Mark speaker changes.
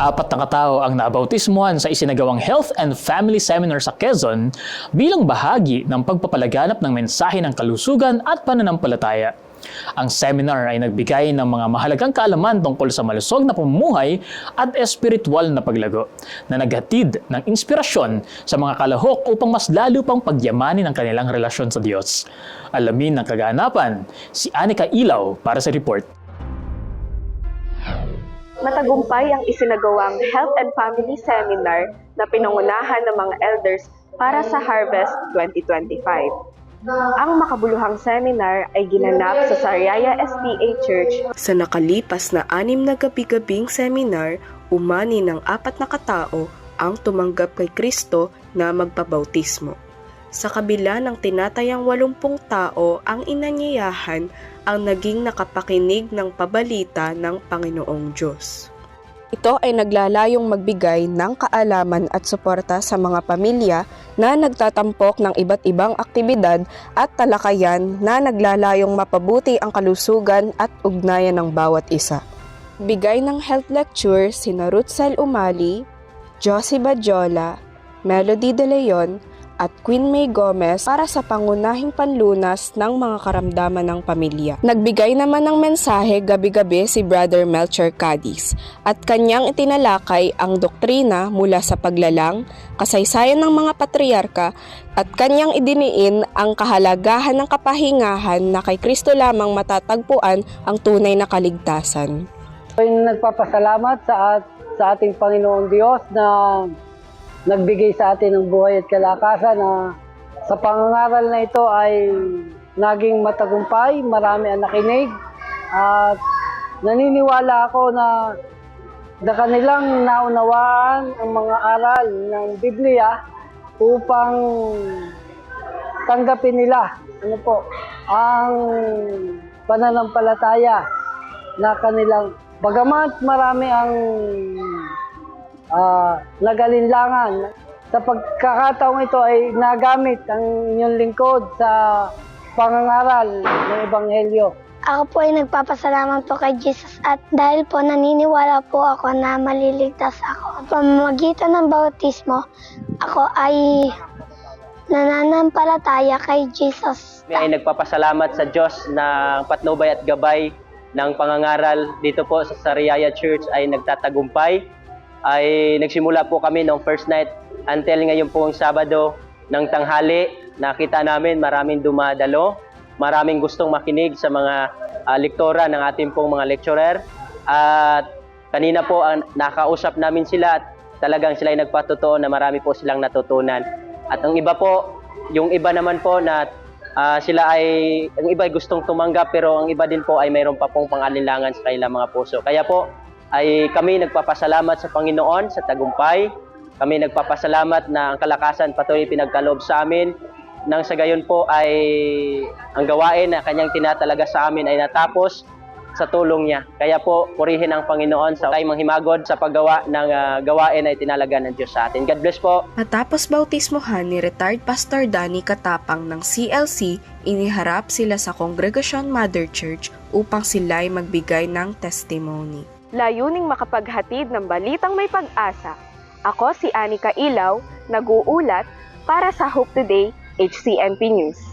Speaker 1: Apat na katao ang nabautismuhan sa isinagawang Health and Family Seminar sa Quezon bilang bahagi ng pagpapalaganap ng mensahe ng kalusugan at pananampalataya. Ang seminar ay nagbigay ng mga mahalagang kaalaman tungkol sa malusog na pamumuhay at espiritual na paglago na naghatid ng inspirasyon sa mga kalahok upang mas lalo pang pagyamanin ang kanilang relasyon sa Diyos. Alamin ng kaganapan, si Anika Ilaw para sa report.
Speaker 2: Matagumpay ang isinagawang Health and Family Seminar na pinangunahan ng mga elders para sa Harvest 2025. Ang makabuluhang seminar ay ginanap sa Sariaya SDA Church
Speaker 3: Sa nakalipas na anim na gabi-gabing seminar, umani ng apat na katao ang tumanggap kay Kristo na magpabautismo. Sa kabila ng tinatayang walumpung tao ang inanyayahan ang naging nakapakinig ng pabalita ng Panginoong Diyos. Ito ay naglalayong magbigay ng kaalaman at suporta sa mga pamilya na nagtatampok ng iba't ibang aktibidad at talakayan na naglalayong mapabuti ang kalusugan at ugnayan ng bawat isa. Bigay ng health lecture sina Rutsel Umali, Josie Badjola, Melody De Leon, at Queen May Gomez para sa pangunahing panlunas ng mga karamdaman ng pamilya. Nagbigay naman ng mensahe gabi-gabi si Brother Melcher Cadiz at kanyang itinalakay ang doktrina mula sa paglalang, kasaysayan ng mga patriarka at kanyang idiniin ang kahalagahan ng kapahingahan na kay Kristo lamang matatagpuan ang tunay na kaligtasan.
Speaker 4: Nagpapasalamat sa, at, sa ating Panginoong Diyos na nagbigay sa atin ng buhay at kalakasan na sa pangangaral na ito ay naging matagumpay, marami ang nakinig. At naniniwala ako na na kanilang naunawaan ang mga aral ng Biblia upang tanggapin nila ano po ang pananampalataya na kanilang bagamat marami ang ah, nagalinlangan sa pagkakataong ito ay nagamit ang inyong lingkod sa pangangaral ng Ebanghelyo.
Speaker 5: Ako po ay nagpapasalamat po kay Jesus at dahil po naniniwala po ako na maliligtas ako. Pamamagitan ng bautismo, ako ay nananampalataya kay Jesus.
Speaker 6: Kami ay nagpapasalamat sa Diyos ng patnubay at gabay ng pangangaral dito po sa Sariaya Church ay nagtatagumpay. Ay nagsimula po kami noong first night until ngayon pong Sabado ng tanghali. Nakita namin maraming dumadalo, maraming gustong makinig sa mga ah, lektora ng ating pong mga lecturer. At kanina po ang nakausap namin sila at talagang sila ay nagpatotoo na marami po silang natutunan. At ang iba po, yung iba naman po na ah, sila ay, ang iba ay gustong tumanggap pero ang iba din po ay mayroon pa pong pangalinlangan sa kanilang mga puso. Kaya po ay kami nagpapasalamat sa Panginoon sa tagumpay. Kami nagpapasalamat na ang kalakasan patuloy pinagkaloob sa amin. Nang sa gayon po ay ang gawain na kanyang tinatalaga sa amin ay natapos sa tulong niya. Kaya po, purihin ang Panginoon sa tayo manghimagod sa paggawa ng ah, gawain ay tinalaga ng Diyos sa atin. God bless po.
Speaker 3: Matapos bautismohan ni retired Pastor Danny Katapang ng CLC, iniharap sila sa Congregación Mother Church upang sila ay magbigay ng testimony.
Speaker 2: Layuning makapaghatid ng balitang may pag-asa. Ako si Anika Ilaw, nag-uulat para sa Hope Today HCMP News.